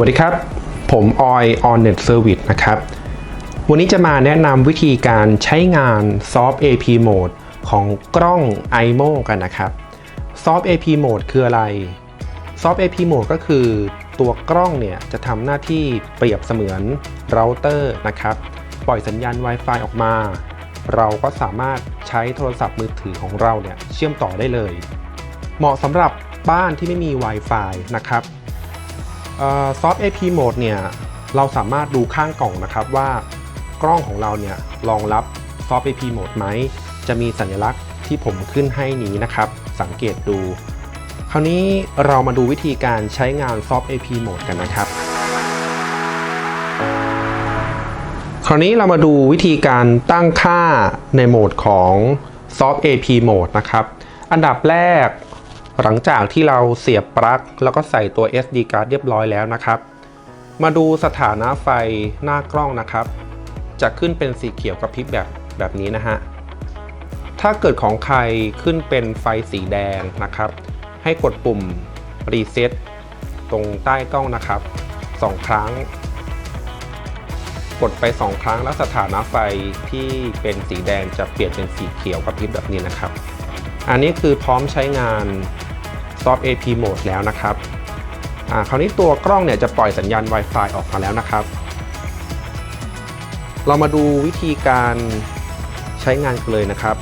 วัสดีครับ ผมออย on net service นะครับ วันนี้จะมาแนะนำวิธีการใช้งาน soft ap mode ของกล้อง imo กันนะครับ soft ap mode คืออะไร soft ap mode ก็คือตัวกล้องเนี่ยจะทำหน้าที่เปรียบเสมือนเราเตอร์นะครับ ปล่อยสัญญาณ Wi-Fi ออกมา เราก็สามารถใช้โทรศัพท์มือถือของเราเนี่ยเชื่อมต่อได้เลย เหมาะสำหรับบ้านที่ไม่มี Wi-Fi นะครับ ซอฟต์ AP Mode เนี่ยเราสามารถดูข้างกล่องนะครับว่ากล้องของเราเนี่ยรองรับซอฟต์ AP Mode ไหม จะมีสัญลักษณ์ที่ผมขึ้นให้นี้นะครับ สังเกตดู คราวนี้เรามาดูวิธีการใช้งานซอฟต์ AP Mode กันนะครับคราวนี้เรามาดูวิธีการตั้งค่าในโหมดของ Soft AP Mode นะครับ อันดับแรก หลังจากที่เราเสียบปลั๊กแล้วก็ใส่ตัว SD card เรียบร้อยแล้วนะครับ มาดูสถานะไฟหน้ากล้องนะครับ จะขึ้นเป็นสีเขียวกระพริบแบบแบบนี้นะฮะ ถ้าเกิดของใครขึ้นเป็นไฟสีแดงนะครับ ให้กดปุ่ม reset ตรงใต้กล้องนะครับ 2 ครั้ง กดไป 2 ครั้งแล้วสถานะไฟที่เป็นสีแดงจะเปลี่ยนเป็นสีเขียวกระพริบแบบนี้นะครับ อันนี้คือพร้อมใช้งาน Soft AP Mode แล้วนะครับอ่าคราวนี้ตัวกล้องเนี่ยจะปล่อยสัญญาณ Wi-Fi ออกมาแล้วนะครับ เรามาดูวิธีการใช้งานกันเลยนะครับ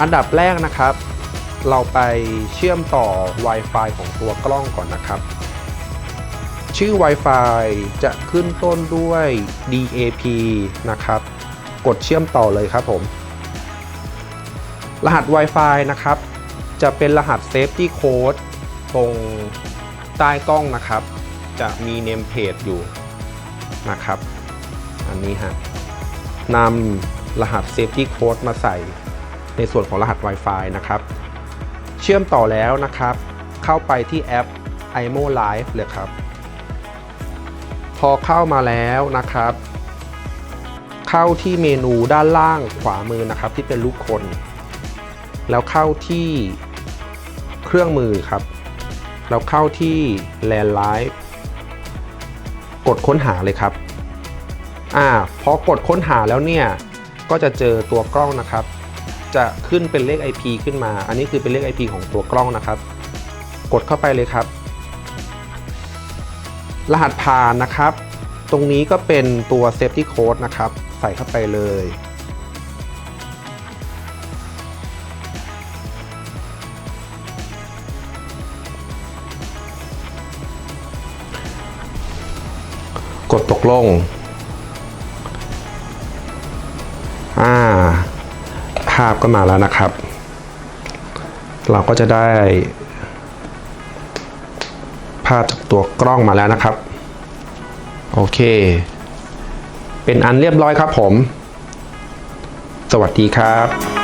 อันดับแรกนะครับ เราไปเชื่อมต่อ Wi-Fi ของตัวกล้องก่อนนะครับ ชื่อ Wi-Fi จะขึ้นต้นด้วย DAP นะครับ กดเชื่อมต่อเลยครับผม รหัส Wi-Fi นะครับ จะเป็นรหัส Safety Code ตรงใต้กล้องนะครับ จะมี Name Page อยู่นะครับ อันนี้ฮะนำรหัส Safety Code มาใส่ในส่วนของรหัส Wi-Fi นะครับ เชื่อมต่อแล้วนะครับ เข้าไปที่แอป imo Live เลยครับ พอเข้ามาแล้วนะครับ เข้าที่เมนูด้านล่างขวามือนะครับที่เป็นรูปคน แล้วเข้าที่เครื่องมือครับ แล้วเข้าที่ Land Live กดค้นหาเลยครับ อ่า พอกดค้นหาแล้วเนี่ย ก็จะเจอตัวกล้องนะครับ จะขึ้นเป็นเลข IP ขึ้นมา อันนี้คือเป็นเลข IP ของตัวกล้องนะครับ กดเข้าไปเลยครับ รหัสผ่านนะครับ ตรงนี้ก็เป็นตัว Safety Code นะครับ ใส่เข้าไปเลย กดตกลง อ่า ภาพก็มาแล้วนะครับ เราก็จะได้ ภาพจากตัวกล้องมาแล้วนะครับ โอเค เป็นอันเรียบร้อยครับผม สวัสดีครับ